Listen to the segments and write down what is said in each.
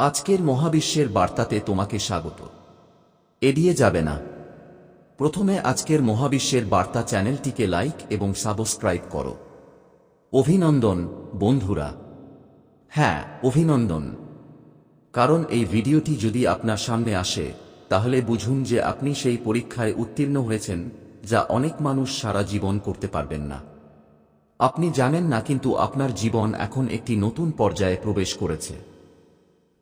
আজকের মহাবিশ্বের বার্তাতে তোমাকে স্বাগত। এড়িয়ে যাবে না। প্রথমে আজকের মহাবিশ্বের বার্তা চ্যানেলটিকে লাইক এবং সাবস্ক্রাইব করো। অভিনন্দন, বন্ধুরা। হ্যাঁ অভিনন্দন। কারণ এই ভিডিওটি যদি আপনার সামনে আসে, তাহলে বুঝুন যে আপনি সেই পরীক্ষায় উত্তীর্ণ হয়েছেন, যা অনেক মানুষ সারা জীবন করতে পারবেন না। আপনি জানেন না, কিন্তু আপনার জীবন এখন একটি নতুন পর্যায়ে প্রবেশ করেছে।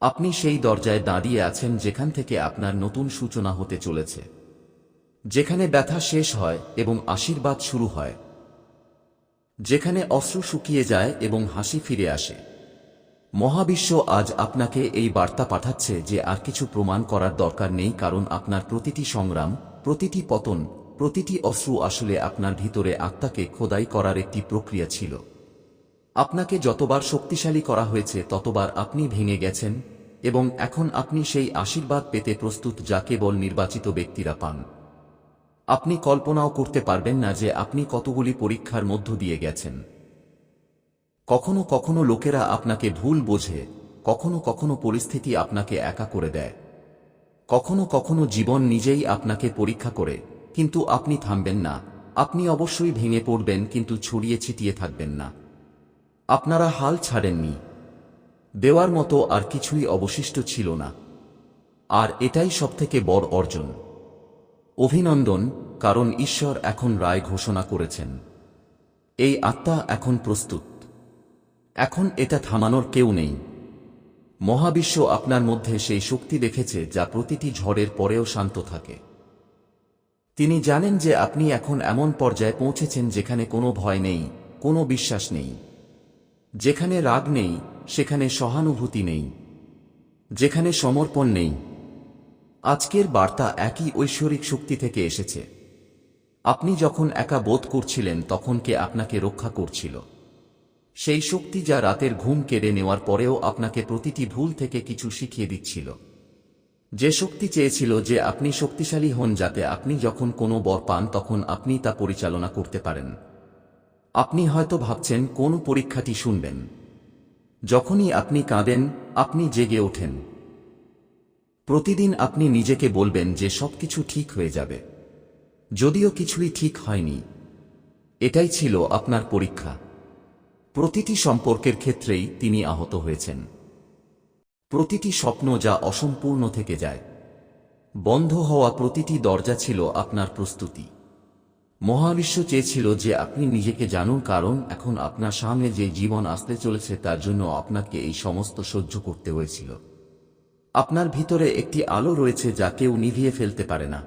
আপনি সেই দরজায় দাঁড়িয়ে আছেন যেখান থেকে আপনার নতুন সূচনা হতে চলেছে। যেখানে ব্যথা শেষ হয় এবং আশীর্বাদ শুরু হয়। যেখানে অশ্রু শুকিয়ে যায় এবং হাসি ফিরে আসে। মহাবিশ্ব আজ আপনাকে এই বার্তা পাঠাচ্ছে যে আর কিছু প্রমাণ করার দরকার নেই কারণ আপনার প্রতিটি সংগ্রাম, প্রতিটি পতন, প্রতিটি অশ্রু আসলে আপনার ভিতরে আত্মাকে খোদাই করার একটি প্রক্রিয়া ছিল। আপনাকে যতবার শক্তিশালী করা হয়েছে, ততবার আপনি ভেঙে গেছেন, এবং এখন আপনি সেই আশীর্বাদ পেতে প্রস্তুত যা কেবল নির্বাচিত ব্যক্তিরা পান। আপনি কল্পনাও করতে পারবেন না যে আপনি কতগুলি পরীক্ষার মধ্য দিয়ে গেছেন। কখনো কখনো লোকেরা আপনাকে ভুল বোঝে, কখনো কখনো পরিস্থিতি আপনাকে একা করে দেয়। কখনো কখনো জীবন নিজেই আপনাকে পরীক্ষা করে, কিন্তু আপনি থামবেন না। আপনি অবশ্যই ভেঙে পড়বেন, কিন্তু ছড়িয়ে ছিটিয়ে থাকবেন না। আপনারা হাল ছাড়েননি। দেওয়ার মতো আর কিছুই অবশিষ্ট ছিল না। আর এটাই সবথেকে বড় অর্জন। অভিনন্দন, কারণ ঈশ্বর এখন রায় ঘোষণা করেছেন। এই আত্মা এখন প্রস্তুত। এখন এটা থামানোর কেউ নেই। মহাবিশ্ব আপনার মধ্যে সেই শক্তি দেখেছে যা প্রতিটি ঝড়ের পরেও শান্ত থাকে। তিনি জানেন যে আপনি এখন এমন পর্যায়ে পৌঁছেছেন যেখানে কোনো ভয় নেই, কোনো বিশ্বাস নেই। যেখানে রাগ নেই, সেখানে সহানুভূতি নেই। যেখানে সমর্পণ নেই। আজকের বার্তা একই ঐশ্বরিক শক্তি থেকে এসেছে। আপনি যখন একা বোধ করছিলেন, তখন কে আপনাকে রক্ষা করছিল? সেই শক্তি যা রাতের ঘুম কেড়ে নেওয়ার পরেও আপনাকে প্রতিটি ভুল থেকে কিছু শিখিয়ে দিচ্ছিল। যে শক্তি চেয়েছিল যে আপনি শক্তিশালী হন, যাতে আপনি যখন কোনো বর পান, তখন আপনি তা পরিচালনা করতে পারেন। আপনি হয়তো ভাবছেন, কোন পরীক্ষাটি শুনবেন। যখনই আপনি কাঁদেন, আপনি জেগে ওঠেন। প্রতিদিন আপনি নিজেকে বলবেন যে সবকিছু ঠিক হয়ে যাবে। যদিও কিছুই ঠিক হয়নি। এটাই ছিল আপনার পরীক্ষা। প্রতিটি সম্পর্কের ক্ষেত্রেই তিনি আহত হয়েছেন। প্রতিটি স্বপ্ন যা অসম্পূর্ণ থেকে যায়। বন্ধ হওয়া প্রতিটি দরজা ছিল আপনার প্রস্তুতি। মহাবিশ্ব চেয়েছিল যে আপনি নিজেকে জানুন, কারণ এখন আপনার সামনে যে জীবন আসতে চলেছে, তার জন্য আপনাকে এই সমস্ত সহ্য করতে হয়েছিল। আপনার ভিতরে একটি আলো রয়েছে যা কেউ নিভিয়ে ফেলতে পারে না।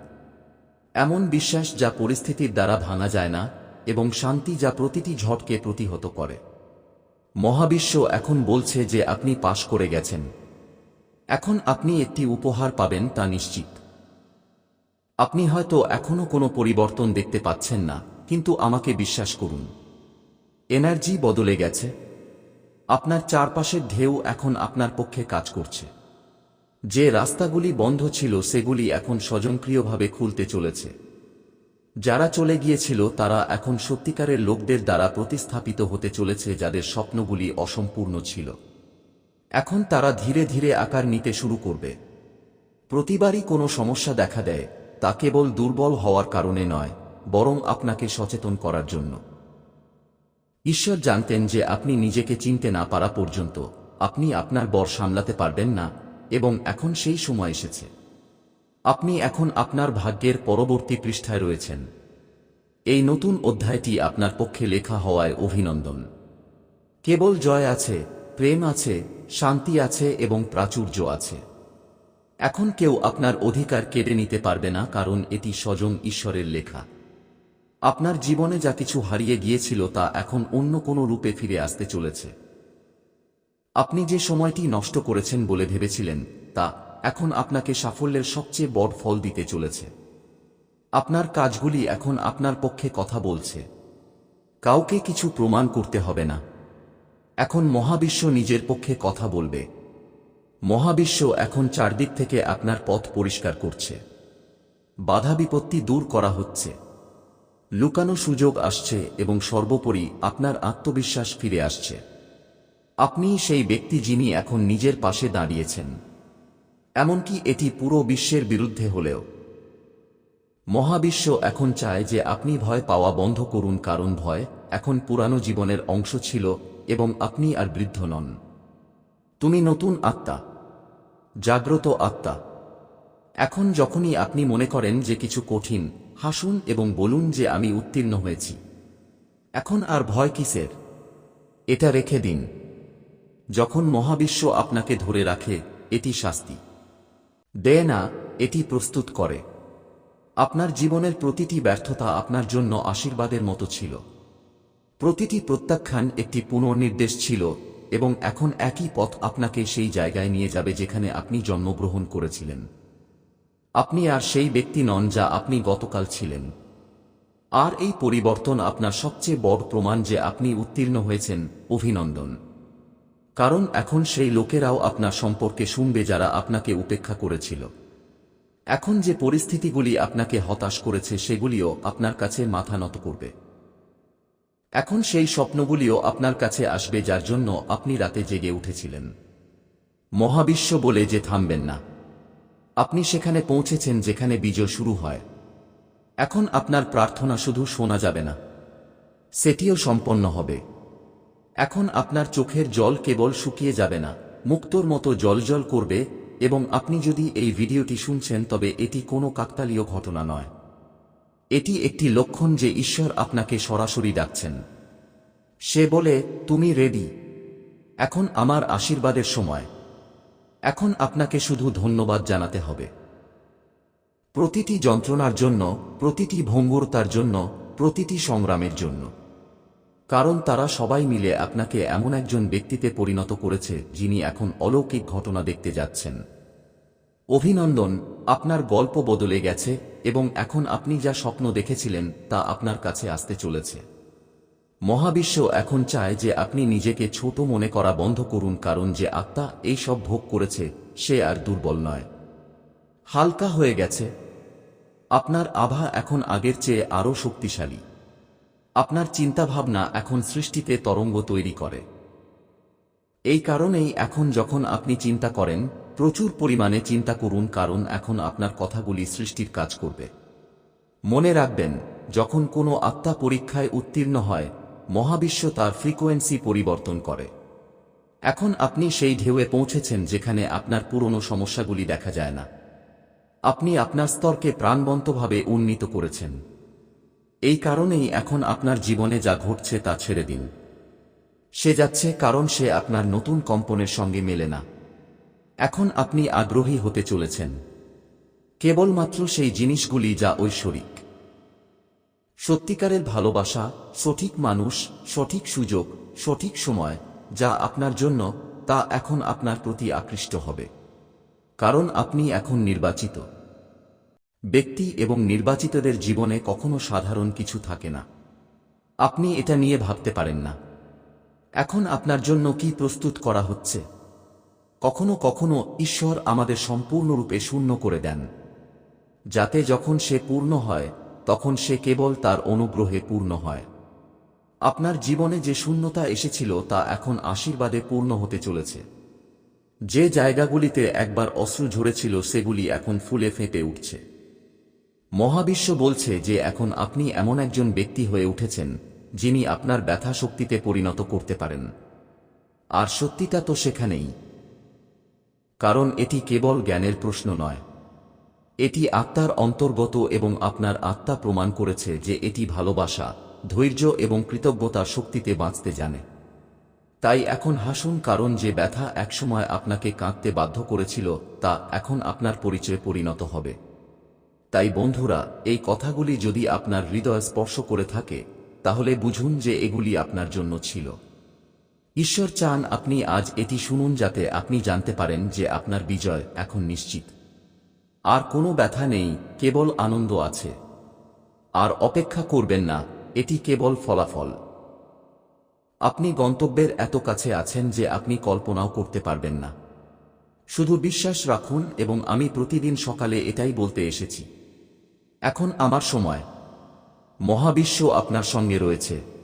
এমন বিশ্বাস যা পরিস্থিতির দ্বারা ভাঙা যায় না, এবং শান্তি যা প্রতিটি ঝটকে প্রতিহত করে। মহাবিশ্ব এখন বলছে যে আপনি পাশ করে গেছেন। এখন আপনি একটি উপহার পাবেন, তা নিশ্চিত। আপনি হয়তো এখনও কোনো পরিবর্তন দেখতে পাচ্ছেন না, কিন্তু আমাকে বিশ্বাস করুন। এনার্জি বদলে গেছে। আপনার চারপাশের ঢেউ এখন আপনার পক্ষে কাজ করছে। যে রাস্তাগুলি বন্ধ ছিল, সেগুলি এখন স্বজনক্রিয়ভাবে খুলতে চলেছে। যারা চলে গিয়েছিল, তারা এখন সত্যিকারের লোকদের দ্বারা প্রতিস্থাপিত হতে চলেছে, যাদের স্বপ্নগুলি অসম্পূর্ণ ছিল। এখন তারা ধীরে ধীরে আকার নিতে শুরু করবে। প্রতিবারই কোনো সমস্যা দেখা দেয়। তা কেবল দুর্বল হওয়ার কারণে নয়, বরং আপনাকে সচেতন করার জন্য। ঈশ্বর জানতেন যে আপনি নিজেকে চিনতে না পারা পর্যন্ত আপনি আপনার বর সামলাতে পারবেন না, এবং এখন সেই সময় এসেছে। আপনি এখন আপনার ভাগ্যের পরবর্তী পৃষ্ঠায় রয়েছেন। এই নতুন অধ্যায়টি আপনার পক্ষে লেখা হওয়ায় অভিনন্দন। কেবল জয় আছে, প্রেম আছে, শান্তি আছে, এবং প্রাচুর্য আছে। এখন কেউ আপনার অধিকার কেড়ে নিতে পারবে না, কারণ এটি স্বজন ঈশ্বরের লেখা। আপনার জীবনে যা কিছু হারিয়ে গিয়েছিল তা এখন অন্য কোনো রূপে ফিরে আসতে চলেছে। আপনি যে সময়টি নষ্ট করেছেন বলে ভেবেছিলেন, তা এখন আপনাকে সাফল্যের সবচেয়ে বড় ফল দিতে চলেছে। আপনার কাজগুলি এখন আপনার পক্ষে কথা বলছে। কাউকে কিছু প্রমাণ করতে হবে না। এখন মহাবিশ্ব নিজের পক্ষে কথা বলবে। মহাবিশ্ব এখন চারদিক থেকে আপনার পথ পরিষ্কার করছে। বাধা বিপত্তি দূর করা হচ্ছে। লুকানো সুযোগ আসছে এবং সর্বোপরি আপনার আত্মবিশ্বাস ফিরে আসছে। আপনি সেই ব্যক্তি যিনি এখন নিজের পাশে দাঁড়িয়েছেন। এমনকি এটি পুরো বিশ্বের বিরুদ্ধে হলেও। মহাবিশ্ব এখন চায় যে আপনি ভয় পাওয়া বন্ধ করুন কারণ ভয় এখন পুরানো জীবনের অংশ ছিল এবং আপনি আর বৃদ্ধ নন। তুমি নতুন আত্মা। জাগ্রত আত্মা। এখন যখনই আপনি মনে করেন যে কিছু কঠিন, হাসুন এবং বলুন যে আমি উত্তীর্ণ হয়েছি। এখন আর ভয় কিসের? এটা রেখে দিন। যখন মহাবিশ্ব আপনাকে ধরে রাখে, এটি শাস্তি। দেয় না, এটি প্রস্তুত করে। আপনার জীবনের প্রতিটি ব্যর্থতা আপনার জন্য আশীর্বাদের মতো ছিল। প্রতিটি প্রত্যাখ্যান একটি পুনর্নির্দেশ ছিল এবং এখন একই পথ আপনাকে সেই জায়গায় নিয়ে যাবে যেখানে আপনি জন্মগ্রহণ করেছিলেন। আপনি আর সেই ব্যক্তি নন যা আপনি গতকাল ছিলেন। আর এই পরিবর্তন আপনার সবচেয়ে বড় প্রমাণ যে আপনি উত্তীর্ণ হয়েছেন, অভিনন্দন। কারণ এখন সেই লোকেরাও আপনার সম্পর্কে শুনবে যারা আপনাকে উপেক্ষা করেছিল। এখন যে পরিস্থিতিগুলি আপনাকে হতাশ করেছে সেগুলিও আপনার কাছে মাথা নত করবে। এখন সেই স্বপ্নগুলিও আপনার কাছে আসবে যার জন্য আপনি রাতে জেগে উঠেছিলেন। মহাবিশ্ব বলে যে থামবেন না। আপনি সেখানে পৌঁছেছেন যেখানে বিজয় শুরু হয়। এখন আপনার প্রার্থনা শুধু শোনা যাবে না। সেটিও সম্পন্ন হবে। এখন আপনার চোখের জল কেবল শুকিয়ে যাবে না। মুক্তোর মতো জলজল করবে এবং আপনি যদি এই ভিডিওটি শুনছেন তবে এটি কোনো কাকতালীয় ঘটনা নয়। এটি একটি লক্ষণ যে ঈশ্বর আপনাকে সরাসরি ডাকছেন। সে বলে, তুমি রেডি এখন আমার আশীর্বাদের সময়। এখন আপনাকে শুধু ধন্যবাদ জানাতে হবে। প্রতিটি যন্ত্রণার জন্য, প্রতিটি ভঙ্গুরতার জন্য, প্রতিটি সংগ্রামের জন্য। কারণ তারা সবাই মিলে আপনাকে এমন একজন ব্যক্তিতে পরিণত করেছে, যিনি এখন অলৌকিক ঘটনা দেখতে যাচ্ছেন। অভিনন্দন, আপনার গল্প বদলে গেছে এবং এখন আপনি যা স্বপ্ন দেখেছিলেন তা আপনার কাছে আসতে চলেছে। মহাবিশ্ব এখন চায় যে আপনি নিজেকে ছোট মনে করা বন্ধ করুন কারণ যে আত্মা এই সব ভোগ করেছে, সে আর দুর্বল নয়। হালকা হয়ে গেছে। আপনার আভা এখন আগের চেয়ে আরও শক্তিশালী। আপনার চিন্তাভাবনা এখন সৃষ্টিতে তরঙ্গ তৈরি করে। এই কারণেই এখন যখন আপনি চিন্তা করেন প্রচুর পরিমাণে চিন্তা করুন কারণ এখন আপনার কথাগুলি সৃষ্টির কাজ করবে। মনে রাখবেন, যখন কোনো আত্মা পরীক্ষায় উত্তীর্ণ হয়, মহাবিশ্ব তার ফ্রিকোয়েন্সি পরিবর্তন করে। এখন আপনি সেই ঢেউয়ে পৌঁছেছেন যেখানে আপনার পুরনো সমস্যাগুলি দেখা যায় না। আপনি আপনার স্তরকে প্রাণবন্তভাবে উন্নীত করেছেন। এই কারণেই এখন আপনার জীবনে যা ঘটছে তা ছেড়ে দিন। সে যাচ্ছে কারণ সে আপনার নতুন কম্পনের সঙ্গে মেলে না। এখন আপনি আগ্রহী হতে চলেছেন। কেবলমাত্র সেই জিনিসগুলি যা ঐশ্বরিক। সত্যিকারের ভালোবাসা, সঠিক মানুষ, সঠিক সুযোগ, সঠিক সময়, যা আপনার জন্য, তা এখন আপনার প্রতি আকৃষ্ট হবে। কারণ আপনি এখন নির্বাচিত। ব্যক্তি এবং নির্বাচিতদের জীবনে কখনো সাধারণ কিছু থাকে না। আপনি এটা নিয়ে ভাবতে পারেন না। এখন আপনার জন্য কি প্রস্তুত করা হচ্ছে? কখনো কখনো ঈশ্বর আমাদের সম্পূর্ণরূপে শূন্য করে দেন। যাতে যখন সে পূর্ণ হয়, তখন সে কেবল তার অনুগ্রহে পূর্ণ হয়। আপনার জীবনে যে শূন্যতা এসেছিল, তা এখন আশীর্বাদে পূর্ণ হতে চলেছে। যে জায়গাগুলিতে একবার অশ্রু ঝরেছিল, সেগুলি এখন ফুলে ফেঁপে উঠছে। মহাবিশ্ব বলছে যে এখন আপনি এমন একজন ব্যক্তি হয়ে উঠেছেন, যিনি আপনার ব্যথা শক্তিতে পরিণত করতে পারেন। আর সত্যিটা তো সেখানেই। কারণ এটি কেবল জ্ঞানের প্রশ্ন নয়। এটি আত্মার অন্তর্গত এবং আপনার আত্মা প্রমাণ করেছে যে এটি ভালোবাসা, ধৈর্য এবং কৃতজ্ঞতার শক্তিতে বাঁচতে জানে। তাই এখন হাসুন কারণ যে ব্যথা একসময় আপনাকে কাঁদতে বাধ্য করেছিল, তা এখন আপনার পরিচয়ে পরিণত হবে। তাই বন্ধুরা, এই কথাগুলি যদি আপনার হৃদয় স্পর্শ করে থাকে, তাহলে বুঝুন যে এগুলি আপনার জন্য ছিল। ঈশ্বর চান আপনি আজ এটি শুনুন যাতে আপনি জানতে পারেন যে আপনার বিজয় এখন নিশ্চিত। আর কোনো ব্যথা নেই, কেবল আনন্দ আছে। আর অপেক্ষা করবেন না, এটি কেবল ফলাফল। আপনি গন্তব্যের এত কাছে আছেন যে আপনি কল্পনাও করতে পারবেন না। শুধু বিশ্বাস রাখুন এবং আমি প্রতিদিন সকালে এটাই বলতে এসেছি। এখন আমার সময়। মহাবিশ্ব আপনার সঙ্গে রয়েছে।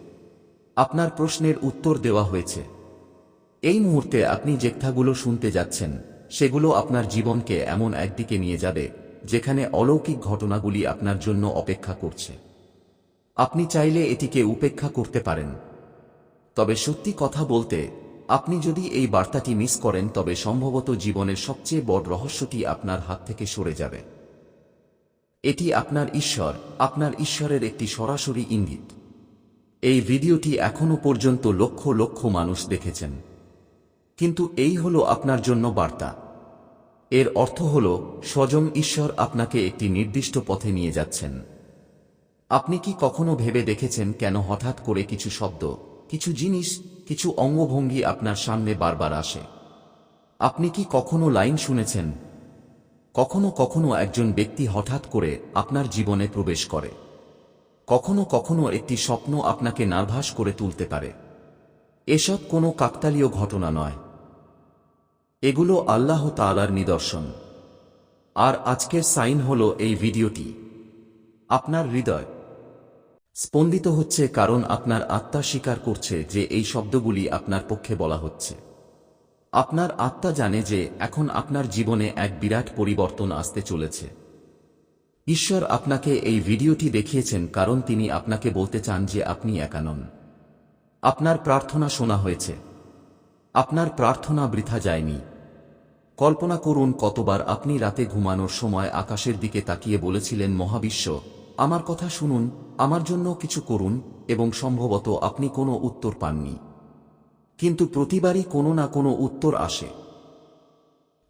আপনার প্রশ্নের উত্তর দেওয়া হয়েছে। এই মুহূর্তে আপনি যে কথাগুলো শুনতে যাচ্ছেন, সেগুলো আপনার জীবনকে এমন একদিকে নিয়ে যাবে, যেখানে অলৌকিক ঘটনাগুলি আপনার জন্য অপেক্ষা করছে। আপনি চাইলে এটিকে উপেক্ষা করতে পারেন। তবে সত্যি কথা বলতে, আপনি যদি এই বার্তাটি মিস করেন, তবে সম্ভবত জীবনের সবচেয়ে বড় রহস্যটি আপনার হাত থেকে সরে যাবে। এটি আপনার ঈশ্বর, আপনার ঈশ্বরের একটি সরাসরি ইঙ্গিত। এই ভিডিওটি এখনও পর্যন্ত লক্ষ লক্ষ মানুষ দেখেছেন। কিন্তু এই হল আপনার জন্য বার্তা। এর অর্থ হল স্বয়ং ঈশ্বর আপনাকে একটি নির্দিষ্ট পথে নিয়ে যাচ্ছেন। আপনি কি কখনো ভেবে দেখেছেন কেন হঠাৎ করে কিছু শব্দ, কিছু জিনিস, কিছু অঙ্গভঙ্গি আপনার সামনে বারবার আসে? আপনি কি কখনো লাইন শুনেছেন? কখনো কখনো একজন ব্যক্তি হঠাৎ করে আপনার জীবনে প্রবেশ করে। কখনো কখনো একটি স্বপ্ন আপনাকে নার্ভাস করে তুলতে পারে। এসব কোনো কাকতালীয় ঘটনা নয়। এগুলো আল্লাহ তাআলার নিদর্শন। আর আজকের সাইন হল এই ভিডিওটি। আপনার হৃদয়। স্পন্দিত হচ্ছে কারণ আপনার আত্মা স্বীকার করছে যে এই শব্দগুলি আপনার পক্ষে বলা হচ্ছে। আপনার আত্মা জানে যে এখন আপনার জীবনে এক বিরাট পরিবর্তন আসতে চলেছে। ঈশ্বর আপনাকে এই ভিডিওটি দেখিয়েছেন কারণ তিনি আপনাকে বলতে চান যে আপনি একা নন। আপনার প্রার্থনা শোনা হয়েছে। আপনার প্রার্থনা বৃথা যায়নি। কল্পনা করুন কতবার আপনি রাতে ঘুমানোর সময় আকাশের দিকে তাকিয়ে বলেছিলেন, মহাবিশ্ব, আমার কথা শুনুন, আমার জন্য কিছু করুন, এবং সম্ভবত আপনি কোনো উত্তর পাননি। কিন্তু প্রতিবারই কোনো না কোনো উত্তর আসে।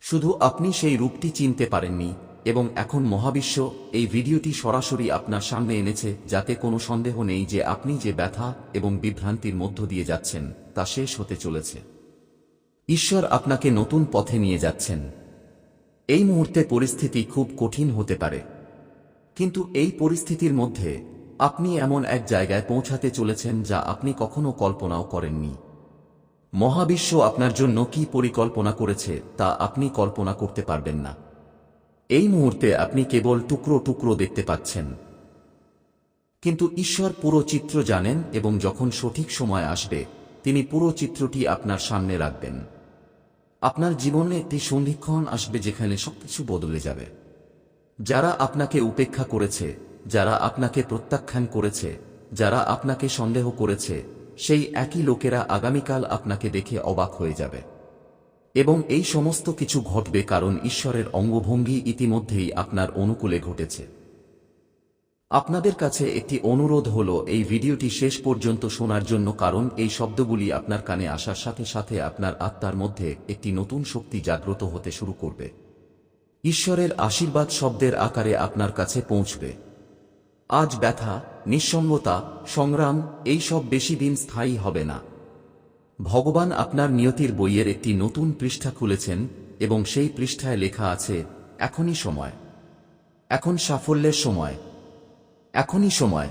শুধু আপনি সেই রূপটি চিনতে পারেননি এবং এখন মহাবিশ্ব এই ভিডিওটি সরাসরি আপনার সামনে এনেছে যাতে কোনো সন্দেহ নেই যে আপনি যে ব্যথা এবং বিভ্রান্তির মধ্য দিয়ে যাচ্ছেন, তা শেষ হতে চলেছে। ঈশ্বর আপনাকে নতুন পথে নিয়ে যাচ্ছেন। এই মুহূর্তে পরিস্থিতি খুব কঠিন হতে পারে। কিন্তু এই পরিস্থিতির মধ্যে আপনি এমন এক জায়গায় পৌঁছাতে চলেছেন যা আপনি কখনো কল্পনাও করেননি। মহাবিশ্ব আপনার জন্য কি পরিকল্পনা করেছে, তা আপনি কল্পনা করতে পারবেন না। এই মুহূর্তে আপনি কেবল টুকরো টুকরো দেখতে পাচ্ছেন। কিন্তু ঈশ্বর পুরো চিত্র জানেন এবং যখন সঠিক সময় আসবে, তিনি পুরো চিত্রটি আপনার সামনে রাখবেন। আপনার জীবনে একটি সন্ধিক্ষণ আসবে যেখানে সবকিছু বদলে যাবে। যারা আপনাকে উপেক্ষা করেছে, যারা আপনাকে প্রত্যাখ্যান করেছে, যারা আপনাকে সন্দেহ করেছে, সেই একই লোকেরা আগামীকাল আপনাকে দেখে অবাক হয়ে যাবে। এবং এই সমস্ত কিছু ঘটবে কারণ ঈশ্বরের অঙ্গভঙ্গি ইতিমধ্যেই আপনার অনুকূলে ঘটেছে। আপনাদের কাছে একটি অনুরোধ হল, এই ভিডিওটি শেষ পর্যন্ত শোনার জন্য, কারণ এই শব্দগুলি আপনার কানে আসার সাথে সাথে আপনার আত্মার মধ্যে একটি নতুন শক্তি জাগ্রত হতে শুরু করবে। ঈশ্বরের আশীর্বাদ শব্দের আকারে আপনার কাছে পৌঁছবে। আজ ব্যথা, নিঃসঙ্গতা, সংগ্রাম, এই সব বেশি দিন স্থায়ী হবে না। ভগবান আপনার নিয়তির বইয়ের একটি নতুন পৃষ্ঠা খুলেছেন এবং সেই পৃষ্ঠায় লেখা আছে, এখনই সময়। এখন সাফল্যের সময়। এখনই সময়।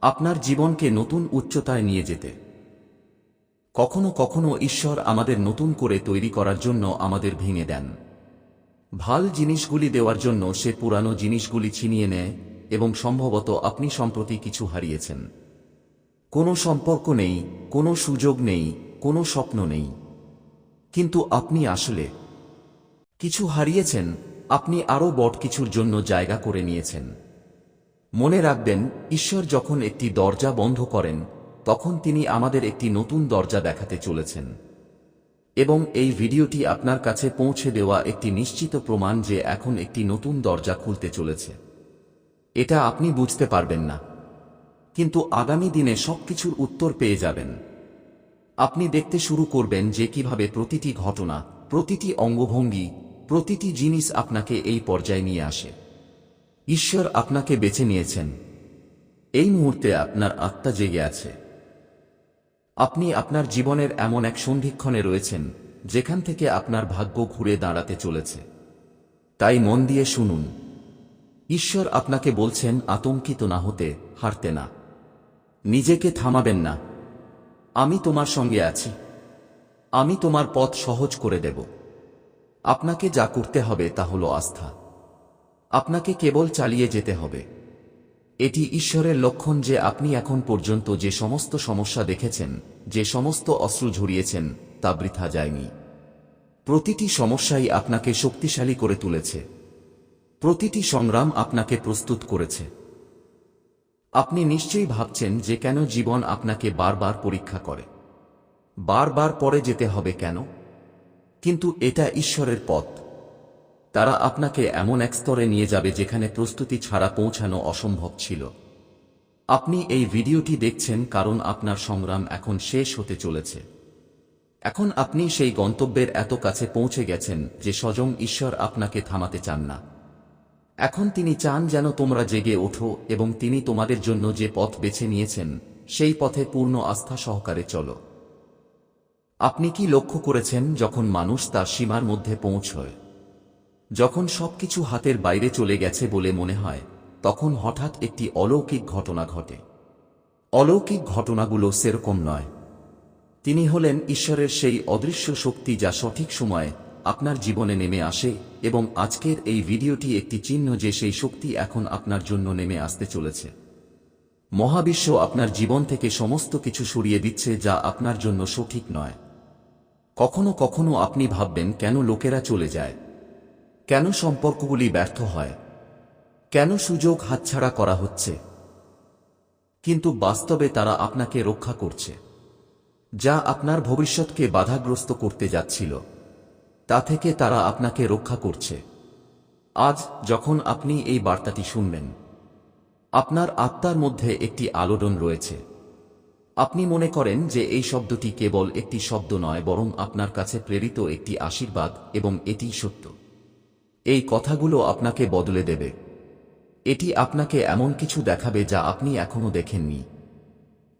আপনার জীবনকে নতুন উচ্চতায় নিয়ে যেতে। কখনো কখনো ঈশ্বর আমাদের নতুন করে তৈরি করার জন্য আমাদের ভেঙে দেন। ভালো জিনিসগুলি দেওয়ার জন্য সে পুরানো জিনিসগুলি ছিনিয়ে নেয় এবং সম্ভবত আপনি সম্প্রতি কিছু হারিয়েছেন। কোনো সম্পর্ক নেই, কোনো সুযোগ নেই, কোনো স্বপ্ন নেই। কিন্তু আপনি আসলে কিছু হারিয়েছেন, আপনি আরও বট কিছুর জন্য জায়গা করে নিয়েছেন। মনে রাখবেন, ঈশ্বর যখন একটি দরজা বন্ধ করেন, তখন তিনি আমাদের একটি নতুন দরজা দেখাতে চলেছেন। এবং এই ভিডিওটি আপনার কাছে পৌঁছে দেওয়া একটি নিশ্চিত প্রমাণ যে এখন একটি নতুন দরজা খুলতে চলেছে। এটা আপনি বুঝতে পারবেন না। কিন্তু আগামী দিনে সবকিছুর উত্তর পেয়ে যাবেন। আপনি দেখতে শুরু করবেন যে কীভাবে প্রতিটি ঘটনা, প্রতিটি অঙ্গভঙ্গি, প্রতিটি জিনিস আপনাকে এই পর্যায়ে নিয়ে আসে। ঈশ্বর আপনাকে বেছে নিয়েছেন। এই মুহূর্তে আপনার আত্মা জেগে আছে। আপনি আপনার জীবনের এমন এক সন্ধিক্ষণে রয়েছেন, যেখান থেকে আপনার ভাগ্য ঘুরে দাঁড়াতে চলেছে। তাই মন দিয়ে শুনুন। ঈশ্বর আপনাকে বলছেন, আতঙ্কিত না হতে, হারতে না। নিজেকে থামাবেন না। আমি তোমার সঙ্গে আছি। আমি তোমার পথ সহজ করে দেব। আপনাকে যা করতে হবে তা হল আস্থা। আপনাকে কেবল চালিয়ে যেতে হবে। এটি ঈশ্বরের লক্ষণ যে আপনি এখন পর্যন্ত যে সমস্ত সমস্যা দেখেছেন, যে সমস্ত অস্ত্র ঝরিয়েছেন, তা বৃথা যায়নি। প্রতিটি সমস্যাই আপনাকে শক্তিশালী করে তুলেছে। প্রতিটি সংগ্রাম আপনাকে প্রস্তুত করেছে। আপনি নিশ্চয়ই ভাবছেন যে কেন জীবন আপনাকে বারবার পরীক্ষা করে। বারবার পরে যেতে হবে কেন? কিন্তু এটা ঈশ্বরের পথ। তারা আপনাকে এমন এক স্তরে নিয়ে যাবে যেখানে প্রস্তুতি ছাড়া পৌঁছানো অসম্ভব ছিল। আপনি এই ভিডিওটি দেখছেন কারণ আপনার সংগ্রাম এখন শেষ হতে চলেছে। এখন আপনি সেই গন্তব্যের এত কাছে পৌঁছে গেছেন যে স্বয়ং ঈশ্বর আপনাকে থামাতে চান না। এখন তিনি চান যেন তোমরা জেগে ওঠো এবং তিনি তোমাদের জন্য যে পথ বেছে নিয়েছেন, সেই পথে পূর্ণ আস্থা সহকারে চলো। আপনি কি লক্ষ্য করেছেন যখন মানুষ তার সীমার মধ্যে পৌঁছয়? যখন সবকিছু হাতের বাইরে চলে গেছে বলে মনে হয়, তখন হঠাৎ একটি অলৌকিক ঘটনা ঘটে। অলৌকিক ঘটনাগুলো সেরকম নয়। তিনি হলেন ঈশ্বরের সেই অদৃশ্য শক্তি যা সঠিক সময়ে আপনার জীবনে নেমে আসে এবং আজকের এই ভিডিওটি একটি চিহ্ন যে সেই শক্তি এখন আপনার জন্য নেমে আসতে চলেছে। মহাবিশ্ব আপনার জীবন থেকে সমস্ত কিছু সরিয়ে দিচ্ছে যা আপনার জন্য সঠিক নয়। কখনো কখনো আপনি ভাববেন, কেন লোকেরা চলে যায়? কেন সম্পর্কগুলি ব্যর্থ হয়? কেন সুযোগ হাতছাড়া করা হচ্ছে? কিন্তু বাস্তবে তারা আপনাকে রক্ষা করছে, যা আপনার ভবিষ্যৎকে বাধাগ্রস্ত করতে যাচ্ছিল। তা থেকে তারা আপনাকে রক্ষা করছে। আজ যখন আপনি এই বার্তাটি শুনবেন, আপনার আত্মার মধ্যে একটি আলোড়ন রয়েছে। আপনি মনে করেন যে এই শব্দটি কেবল একটি শব্দ নয়, বরং আপনার কাছে প্রেরিত একটি আশীর্বাদ এবং এটি সত্য। এই কথাগুলো আপনাকে বদলে দেবে। এটি আপনাকে এমন কিছু দেখাবে যা আপনি এখনও দেখেননি।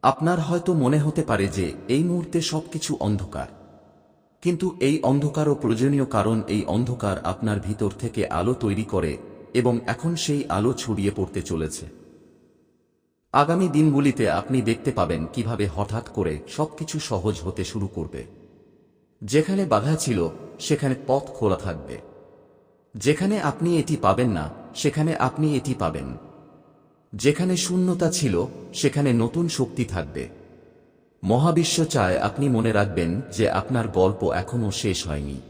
আপনার হয়তো মনে হতে পারে যে এই মুহূর্তে সবকিছু অন্ধকার। কিন্তু এই অন্ধকারও প্রয়োজনীয় কারণ এই অন্ধকার আপনার ভিতর থেকে আলো তৈরি করে এবং এখন সেই আলো ছড়িয়ে পড়তে চলেছে। আগামী দিনগুলিতে আপনি দেখতে পাবেন কীভাবে হঠাৎ করে সবকিছু সহজ হতে শুরু করবে। যেখানে বাধা ছিল, সেখানে পথ খোলা থাকবে। যেখানে আপনি এটি পাবেন না, সেখানে আপনি এটি পাবেন। যেখানে শূন্যতা ছিল, সেখানে নতুন শক্তি থাকবে। মহাবিশ্ব চায় আপনি মনে রাখবেন যে আপনার গল্প এখনও শেষ হয়নি।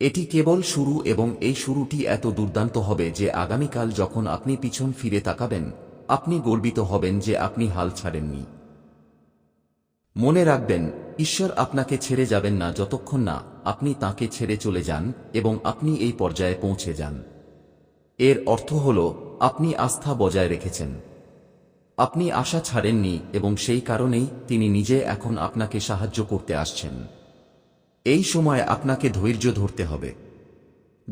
এটি কেবল শুরু এবং এই শুরুটি এত দুর্দান্ত হবে যে আগামীকাল যখন আপনি পিছন ফিরে তাকাবেন, আপনি গর্বিত হবেন যে আপনি হাল ছাড়েননি। মনে রাখবেন, ঈশ্বর আপনাকে ছেড়ে যাবেন না যতক্ষণ না আপনি তাকে ছেড়ে চলে যান এবং আপনি এই পর্যায়ে পৌঁছে যান। এর অর্থ হল, আপনি আস্থা বজায় রেখেছেন। আপনি আশা ছাড়েননি এবং সেই কারণেই তিনি নিজে এখন আপনাকে সাহায্য করতে আসছেন। এই সময় আপনাকে ধৈর্য ধরতে হবে।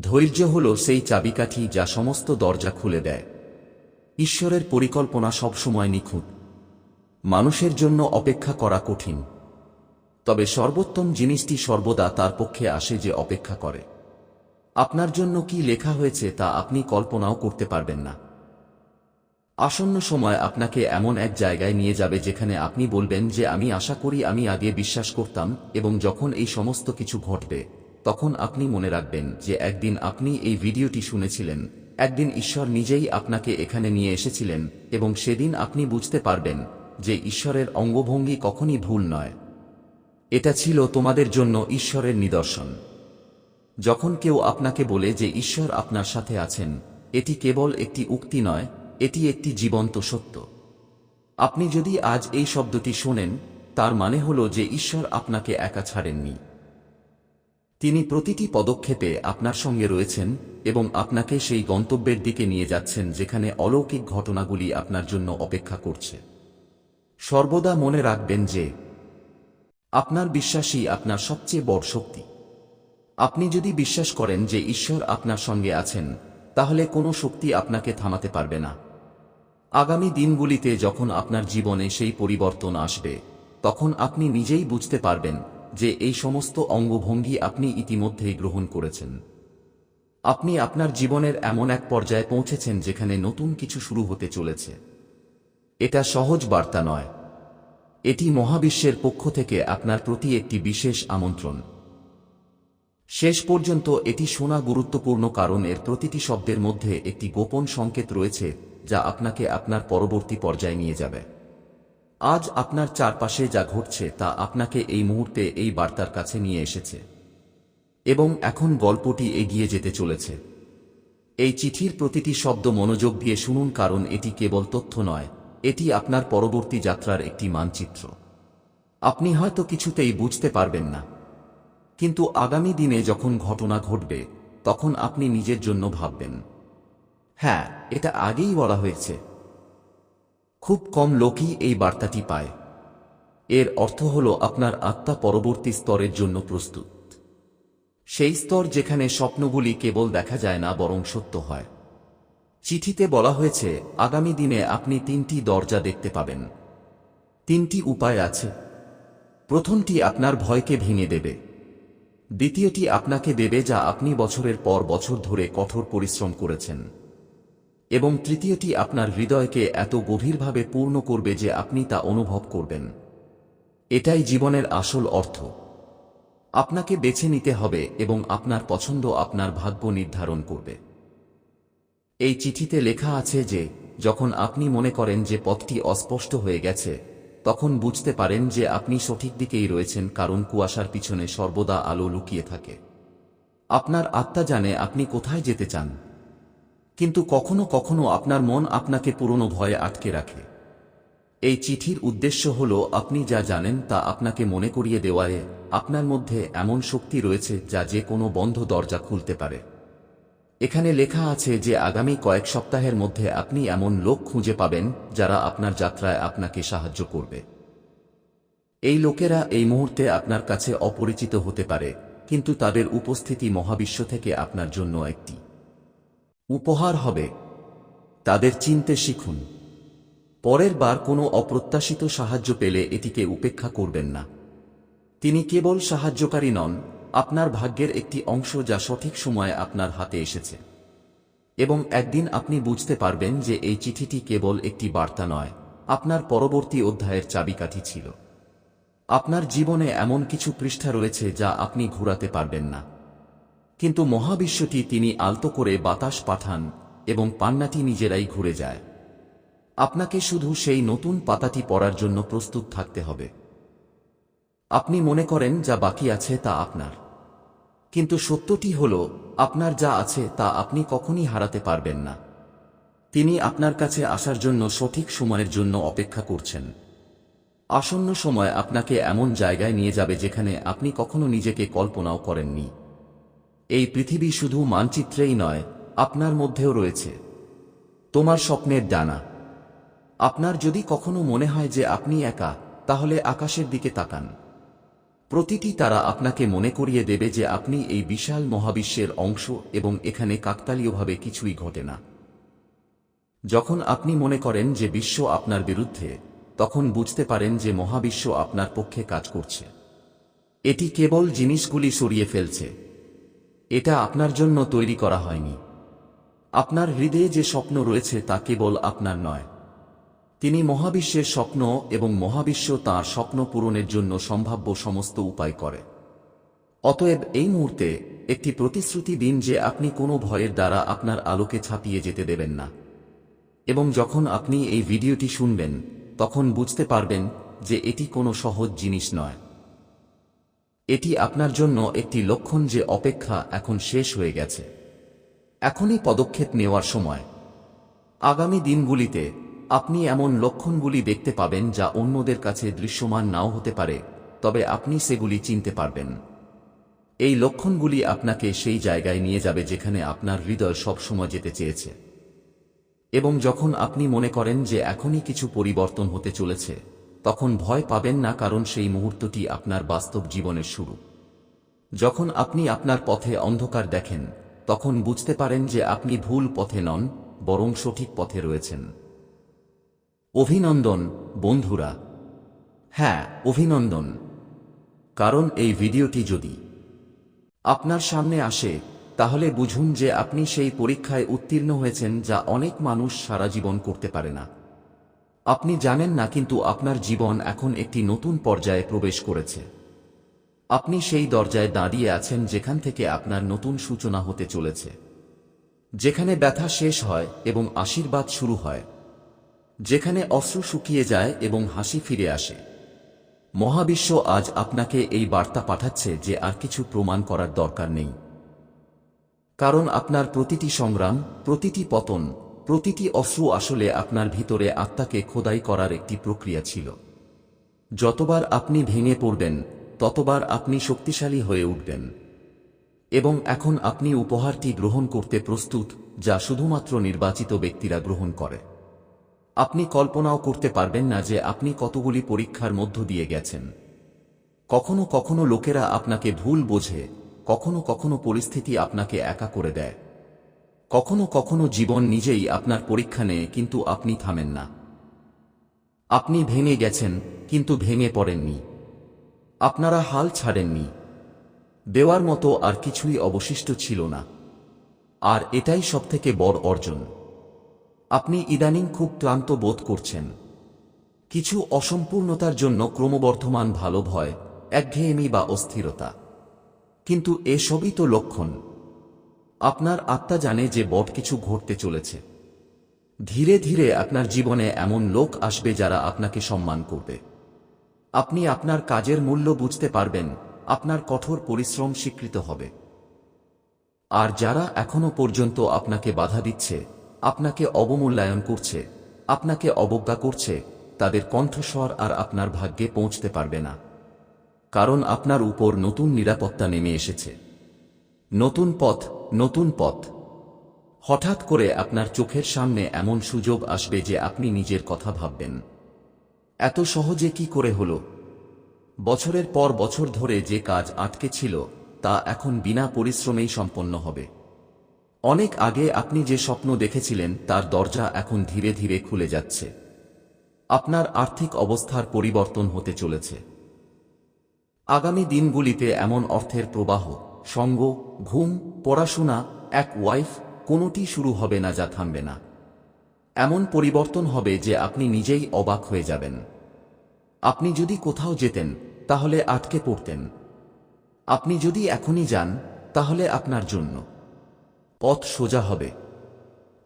ধৈর্য হল সেই চাবিকাঠি যা সমস্ত দরজা খুলে দেয়। ঈশ্বরের পরিকল্পনা সবসময় নিখুঁত। মানুষের জন্য অপেক্ষা করা কঠিন। তবে সর্বোত্তম জিনিসটি সর্বদা তার পক্ষে আসে যে অপেক্ষা করে। আপনার জন্য কি লেখা হয়েছে তা আপনি কল্পনাও করতে পারবেন না। আসন্ন সময় আপনাকে এমন এক জায়গায় নিয়ে যাবে যেখানে আপনি বলবেন যে, আমি আশা করি আমি আগে বিশ্বাস করতাম এবং যখন এই সমস্ত কিছু ঘটবে, তখন আপনি মনে রাখবেন যে, একদিন আপনি এই ভিডিওটি শুনেছিলেন, একদিন ঈশ্বর নিজেই আপনাকে এখানে নিয়ে এসেছিলেন এবং সেদিন আপনি বুঝতে পারবেন যে, ঈশ্বরের অঙ্গভঙ্গি কখনই ভুল নয়। এটা ছিল তোমাদের জন্য ঈশ্বরের নিদর্শন। যখন কেউ আপনাকে বলে যে, ঈশ্বর আপনার সাথে আছেন, এটি কেবল একটি উক্তি নয় এটি একটি জীবন্ত সত্য। আপনি যদি আজ এই শব্দটি শোনেন, তার মানে হল যে ঈশ্বর আপনাকে একা ছাড়েননি। তিনি প্রতিটি পদক্ষেপে আপনার সঙ্গে রয়েছেন এবং আপনাকে সেই গন্তব্যের দিকে নিয়ে যাচ্ছেন যেখানে অলৌকিক ঘটনাগুলি আপনার জন্য অপেক্ষা করছে। সর্বদা মনে রাখবেন যে, আপনার বিশ্বাসই আপনার সবচেয়ে বড় শক্তি। আপনি যদি বিশ্বাস করেন যে ঈশ্বর আপনার সঙ্গে আছেন, তাহলে কোনো শক্তি আপনাকে থামাতে পারবে না। আগামী দিনগুলিতে যখন আপনার জীবনে সেই পরিবর্তন আসবে, তখন আপনি নিজেই বুঝতে পারবেন যে এই সমস্ত অঙ্গভঙ্গি আপনি ইতিমধ্যেই গ্রহণ করেছেন। আপনি আপনার জীবনের এমন এক পর্যায়ে পৌঁছেছেন যেখানে নতুন কিছু শুরু হতে চলেছে। এটা সহজ বার্তা নয়। এটি মহাবিশ্বের পক্ষ থেকে আপনার প্রতি একটি বিশেষ আমন্ত্রণ। শেষ পর্যন্ত এটি শোনা গুরুত্বপূর্ণ কারণ এর প্রতিটি শব্দের মধ্যে একটি গোপন সংকেত রয়েছে যা আপনাকে আপনার পরবর্তী পর্যায়ে নিয়ে যাবে। আজ আপনার চারপাশে যা ঘটছে তা আপনাকে এই মুহূর্তে এই বার্তার কাছে নিয়ে এসেছে। এবং এখন গল্পটি এগিয়ে যেতে চলেছে। এই চিঠির প্রতিটি শব্দ মনোযোগ দিয়ে শুনুন কারণ এটি কেবল তথ্য নয়, এটি আপনার পরবর্তী যাত্রার একটি মানচিত্র। আপনি হয়তো কিছুতেই বুঝতে পারবেন না। কিন্তু আগামী দিনে যখন ঘটনা ঘটবে, তখন আপনি নিজের জন্য ভাববেন। হ্যাঁ এটা আগেই বলা হয়েছে। খুব কম লোকই এই বার্তাটি পায়। এর অর্থ হল আপনার আত্মা পরবর্তী স্তরের জন্য প্রস্তুত। সেই স্তর যেখানে স্বপ্নগুলি কেবল দেখা যায় না, বরং সত্য হয়। চিঠিতে বলা হয়েছে, আগামী দিনে আপনি তিনটি দরজা দেখতে পাবেন। তিনটি উপায় আছে। প্রথমটি আপনার ভয়কে ভেঙে দেবে। দ্বিতীয়টি আপনাকে দেবে যা আপনি বছরের পর বছর ধরে কঠোর পরিশ্রম করেছেন। এবং তৃতীয়টি আপনার হৃদয়কে এত গভীরভাবে পূর্ণ করবে যে আপনি তা অনুভব করবেন। এটাই জীবনের আসল অর্থ। আপনাকে বেছে নিতে হবে এবং আপনার পছন্দ আপনার ভাগ্য নির্ধারণ করবে। এই চিঠিতে লেখা আছে যে, যখন আপনি মনে করেন যে পথটি অস্পষ্ট হয়ে গেছে, তখন বুঝতে পারেন যে আপনি সঠিক দিকেই রয়েছেন কারণ কুয়াশার পিছনে সর্বদা আলো লুকিয়ে থাকে। আপনার আত্মা জানে আপনি কোথায় যেতে চান। কিন্তু কখনো কখনো আপনার মন আপনাকে পুরনো ভয়ে আটকে রাখে। এই চিঠির উদ্দেশ্য হল, আপনি যা জানেন তা আপনাকে মনে করিয়ে দেওয়ায় আপনার মধ্যে এমন শক্তি রয়েছে যা যে কোনো বন্ধ দরজা খুলতে পারে। এখানে লেখা আছে যে আগামী কয়েক সপ্তাহের মধ্যে আপনি এমন লোক খুঁজে পাবেন যারা আপনার যাত্রায় আপনাকে সাহায্য করবে। এই লোকেরা এই মুহূর্তে আপনার কাছে অপরিচিত হতে পারে, কিন্তু তাদের উপস্থিতি মহাবিশ্ব থেকে আপনার জন্য একটি। উপহার হবে। তাদের চিনতে শিখুন। পরের বার কোনো অপ্রত্যাশিত সাহায্য পেলে এটিকে উপেক্ষা করবেন না। তিনি কেবল সাহায্যকারী নন, আপনার ভাগ্যের একটি অংশ যা সঠিক সময়ে আপনার হাতে এসেছে। এবং একদিন আপনি বুঝতে পারবেন যে এই চিঠিটি কেবল একটি বার্তা নয়, আপনার পরবর্তী অধ্যায়ের চাবিকাঠি ছিল। আপনার জীবনে এমন কিছু পৃষ্ঠা রয়েছে যা আপনি ঘুরাতে পারবেন না। কিন্তু মহাবিশ্বটি তিনি আলতো করে বাতাস পাঠান এবং পান্নাটি নিজেরাই ঘুরে যায়। আপনাকে শুধু সেই নতুন পাতাটি পড়ার জন্য প্রস্তুত থাকতে হবে। আপনি মনে করেন যা বাকি আছে তা আপনার। কিন্তু সত্যটি হল, আপনার যা আছে তা আপনি কখনই হারাতে পারবেন না। তিনি আপনার কাছে আসার জন্য সঠিক সময়ের জন্য অপেক্ষা করছেন। আসন্ন সময় আপনাকে এমন জায়গায় নিয়ে যাবে যেখানে আপনি কখনো নিজেকে কল্পনাও করেননি। এই পৃথিবী শুধু মানচিত্রেই নয়, আপনার মধ্যেও রয়েছে। তোমার স্বপ্নের ডানা। আপনার যদি কখনো মনে হয় যে আপনি একা, তাহলে আকাশের দিকে তাকান। প্রতিটি তারা আপনাকে মনে করিয়ে দেবে যে আপনি এই বিশাল মহাবিশ্বের অংশ এবং এখানে কাকতালীয়ভাবে কিছুই ঘটে না। যখন আপনি মনে করেন যে বিশ্ব আপনার বিরুদ্ধে, তখন বুঝতে পারেন যে মহাবিশ্ব আপনার পক্ষে কাজ করছে। এটি কেবল জিনিসগুলি সরিয়ে ফেলছে। এটা আপনার জন্য তৈরি করা হয়নি। আপনার হৃদয়ে যে স্বপ্ন রয়েছে তা কেবল আপনার নয়। তিনি মহাবিশ্বের স্বপ্ন এবং মহাবিশ্ব তাঁর স্বপ্ন পূরণের জন্য সম্ভাব্য সমস্ত উপায় করে। অতএব এই মুহূর্তে একটি প্রতিশ্রুতি দিন যে আপনি কোনো ভয়ের দ্বারা আপনার আলোকে ছাপিয়ে যেতে দেবেন না। এবং যখন আপনি এই ভিডিওটি শুনবেন, তখন বুঝতে পারবেন যে এটি কোনো সহজ জিনিস নয়। এটি আপনার জন্য একটি লক্ষণ যে অপেক্ষা এখন শেষ হয়ে গেছে। এখনই পদক্ষেপ নেওয়ার সময়। আগামী দিনগুলিতে আপনি এমন লক্ষণগুলি দেখতে পাবেন যা অন্যদের কাছে দৃশ্যমান নাও হতে পারে, তবে আপনি সেগুলি চিনতে পারবেন। এই লক্ষণগুলি আপনাকে সেই জায়গায় নিয়ে যাবে যেখানে আপনার হৃদয় সবসময় যেতে চেয়েছে। এবং যখন আপনি মনে করেন যে এখনই কিছু পরিবর্তন হতে চলেছে তখন ভয় পাবেন না কারণ সেই মুহূর্তটি আপনার বাস্তব জীবনের শুরু। যখন আপনি আপনার পথে অন্ধকার দেখেন, তখন বুঝতে পারেন যে আপনি ভুল পথে নন, বরং সঠিক পথে রয়েছেন। অভিনন্দন, বন্ধুরা। হ্যাঁ অভিনন্দন। কারণ এই ভিডিওটি যদি আপনার সামনে আসে, তাহলে বুঝুন যে আপনি সেই পরীক্ষায় উত্তীর্ণ হয়েছেন যা অনেক মানুষ সারা জীবন করতে পারে না। আপনি জানেন না কিন্তু আপনার জীবন এখন একটি নতুন পর্যায়ে প্রবেশ করেছে। আপনি সেই দরজায় দাঁড়িয়ে আছেন যেখান থেকে আপনার নতুন সূচনা হতে চলেছে। যেখানে ব্যথা শেষ হয় এবং আশীর্বাদ শুরু হয়। যেখানে অশ্রু শুকিয়ে যায় এবং হাসি ফিরে আসে। মহাবিশ্ব আজ আপনাকে এই বার্তা পাঠাচ্ছে যে আর কিছু প্রমাণ করার দরকার নেই। কারণ আপনার প্রতিটি সংগ্রাম, প্রতিটি পতন প্রতিটি অশ্রু আসলে আপনার ভিতরে আত্মাকে খোদাই করার একটি প্রক্রিয়া ছিল। যতবার আপনি ভেঙে পড়বেন, ততবার আপনি শক্তিশালী হয়ে উঠবেন। এবং এখন আপনি উপহারটি গ্রহণ করতে প্রস্তুত, যা শুধুমাত্র নির্বাচিত ব্যক্তিরা গ্রহণ করে। আপনি কল্পনাও করতে পারবেন না যে আপনি কতগুলি পরীক্ষার মধ্য দিয়ে গেছেন। কখনো কখনো লোকেরা আপনাকে ভুল বোঝে, কখনো কখনো পরিস্থিতি আপনাকে একা করে দেয়। কখনো কখনো জীবন নিজেই আপনার পরীক্ষা নেয়, কিন্তু আপনি থামেন না। আপনি ভেঙে গেছেন, কিন্তু ভেঙে পড়েননি। আপনারা হাল ছাড়েননি। দেওয়ার মতো আর কিছুই অবশিষ্ট ছিল না। আর এটাই সবথেকে বড় অর্জন। আপনি ইদানিং খুব ক্লান্ত বোধ করছেন। কিছু অসম্পূর্ণতার জন্য ক্রমবর্ধমান ভালো ভয়, একঘেয়েমি বা অস্থিরতা। কিন্তু এসবই তো লক্ষণ। আপনার আত্মা জানে যে বট কিছু ঘটতে চলেছে। ধীরে ধীরে আপনার জীবনে এমন লোক আসবে যারা আপনাকে সম্মান করবে। আপনি আপনার কাজের মূল্য বুঝতে পারবেন, আপনার কঠোর পরিশ্রম স্বীকৃত হবে। আর যারা এখনও পর্যন্ত আপনাকে বাধা দিচ্ছে, আপনাকে অবমূল্যায়ন করছে, আপনাকে অবজ্ঞা করছে, তাদের কণ্ঠস্বর আর আপনার ভাগ্যে পৌঁছতে পারবে না। কারণ আপনার উপর নতুন নিরাপত্তা নেমে এসেছে। নতুন পথ নতুন পথ। হঠাৎ করে আপনার চোখের সামনে এমন সুযোগ আসবে যে আপনি নিজের কথা ভাববেন। এত সহজে কি করে হলো? বছরের পর বছর ধরে যে কাজ আটকে ছিল, তা এখন বিনা পরিশ্রমেই সম্পন্ন হবে। অনেক আগে আপনি যে স্বপ্ন দেখেছিলেন, তার দরজা এখন ধীরে ধীরে খুলে যাচ্ছে। আপনার আর্থিক অবস্থার পরিবর্তন হতে চলেছে। আগামী দিনগুলিতে এমন অর্থের প্রবাহ সঙ্গ, ঘুম, পড়াশোনা, এক ওয়াইফ কোনোটি শুরু হবে না যা থামবে না। এমন পরিবর্তন হবে যে আপনি নিজেই অবাক হয়ে যাবেন। আপনি যদি কোথাও যেতেন, তাহলে আটকে পড়তেন। আপনি যদি এখনই যান, তাহলে আপনার জন্য। পথ সোজা হবে।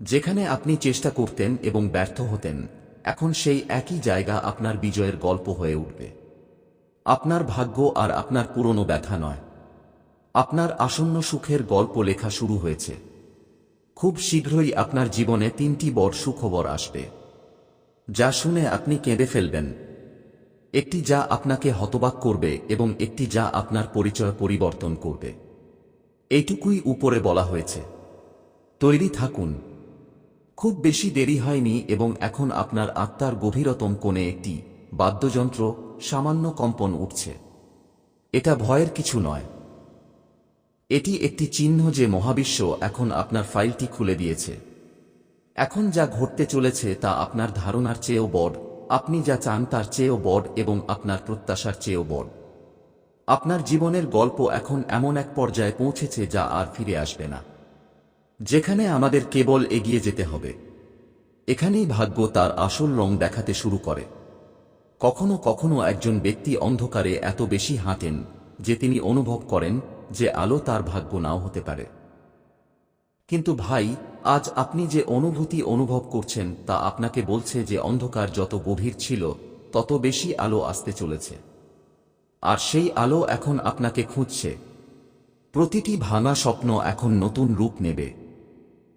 যেখানে আপনি চেষ্টা করতেন এবং ব্যর্থ হতেন, এখন সেই একই জায়গা আপনার বিজয়ের গল্প হয়ে উঠবে। আপনার ভাগ্য আর আপনার পুরনো ব্যথা নয়। আপনার আসন্ন সুখের গল্প লেখা শুরু হয়েছে। খুব শীঘ্রই আপনার জীবনে তিনটি বড় সুখবর আসবে। যা শুনে আপনি কেঁদে ফেলবেন। একটি যা আপনাকে হতবাক করবে এবং একটি যা আপনার পরিচয় পরিবর্তন করবে। এইটুকুই উপরে বলা হয়েছে। তৈরি থাকুন। খুব বেশি দেরি হয়নি এবং এখন আপনার আত্মার গভীরতম কোণে একটি বাদ্যযন্ত্র সামান্য কম্পন উঠছে। এটা ভয়ের কিছু নয়। এটি একটি চিহ্ন যে মহাবিশ্ব এখন আপনার ফাইলটি খুলে দিয়েছে। এখন যা ঘটতে চলেছে তা আপনার ধারণার চেয়েও বড়। আপনি যা চান তার চেয়েও বড় এবং আপনার প্রত্যাশার চেয়েও বড়। আপনার জীবনের গল্প এখন এমন এক পর্যায়ে পৌঁছেছে যা আর ফিরে আসবে না। যেখানে আমাদের কেবল এগিয়ে যেতে হবে। এখানেই ভাগ্য তার আসল রং দেখাতে শুরু করে। কখনো কখনো একজন ব্যক্তি অন্ধকারে এত বেশি হাঁটেন যে তিনি অনুভব করেন যে আলো তার ভাগ্য নাও হতে পারে। কিন্তু ভাই, আজ আপনি যে অনুভূতি অনুভব করছেন তা আপনাকে বলছে যে অন্ধকার যত গভীর ছিল, তত বেশি আলো আসতে চলেছে। আর সেই আলো এখন আপনাকে খুঁজছে। প্রতিটি ভাঙা স্বপ্ন এখন নতুন রূপ নেবে।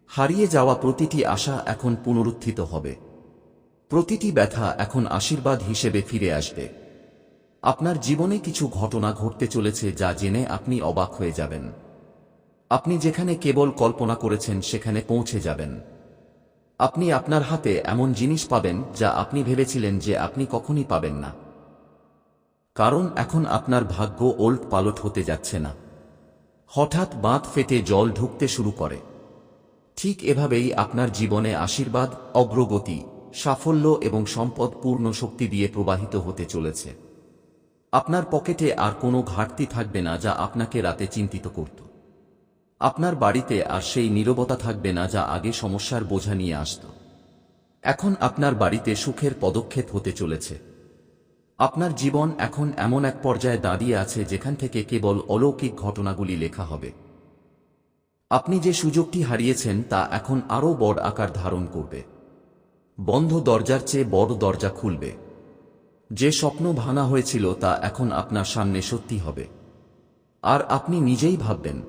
হারিয়ে যাওয়া প্রতিটি আশা এখন পুনরুত্থিত হবে। প্রতিটি ব্যথা এখন আশীর্বাদ হিসেবে ফিরে আসবে। আপনার জীবনে কিছু ঘটনা ঘটতে চলেছে যা জেনে আপনি অবাক হয়ে যাবেন। আপনি যেখানে কেবল কল্পনা করেছেন সেখানে পৌঁছে যাবেন। আপনি আপনার হাতে এমন জিনিস পাবেন যা আপনি ভেবেছিলেন যে আপনি কখনই পাবেন না। কারণ এখন আপনার ভাগ্য ওল্ট পালট হতে যাচ্ছে না। হঠাৎ বাঁধ ফেটে জল ঢুকতে শুরু করে। ঠিক এভাবেই আপনার জীবনে আশীর্বাদ, অগ্রগতি, সাফল্য এবং সম্পদ পূর্ণ শক্তি দিয়ে প্রবাহিত হতে চলেছে। আপনার পকেটে আর কোনো ঘাটতি থাকবে না যা আপনাকে রাতে চিন্তিত করত। আপনার বাড়িতে আর সেই নীরবতা থাকবে না যা আগে সমস্যার বোঝা নিয়ে আসত। এখন আপনার বাড়িতে সুখের পদক্ষেপ হতে চলেছে। আপনার জীবন এখন এমন এক পর্যায়ে দাঁড়িয়ে আছে যেখান থেকে কেবল অলৌকিক ঘটনাগুলি লেখা হবে। আপনি যে সুযোগটি হারিয়েছেন তা এখন আরও বড় আকার ধারণ করবে। বন্ধ দরজার চেয়ে বড় দরজা খুলবে। যে স্বপ্ন ভাঙা হয়েছিল তা এখন আপনার সামনে সত্যি হবে। আর আপনি নিজেই ভাববেন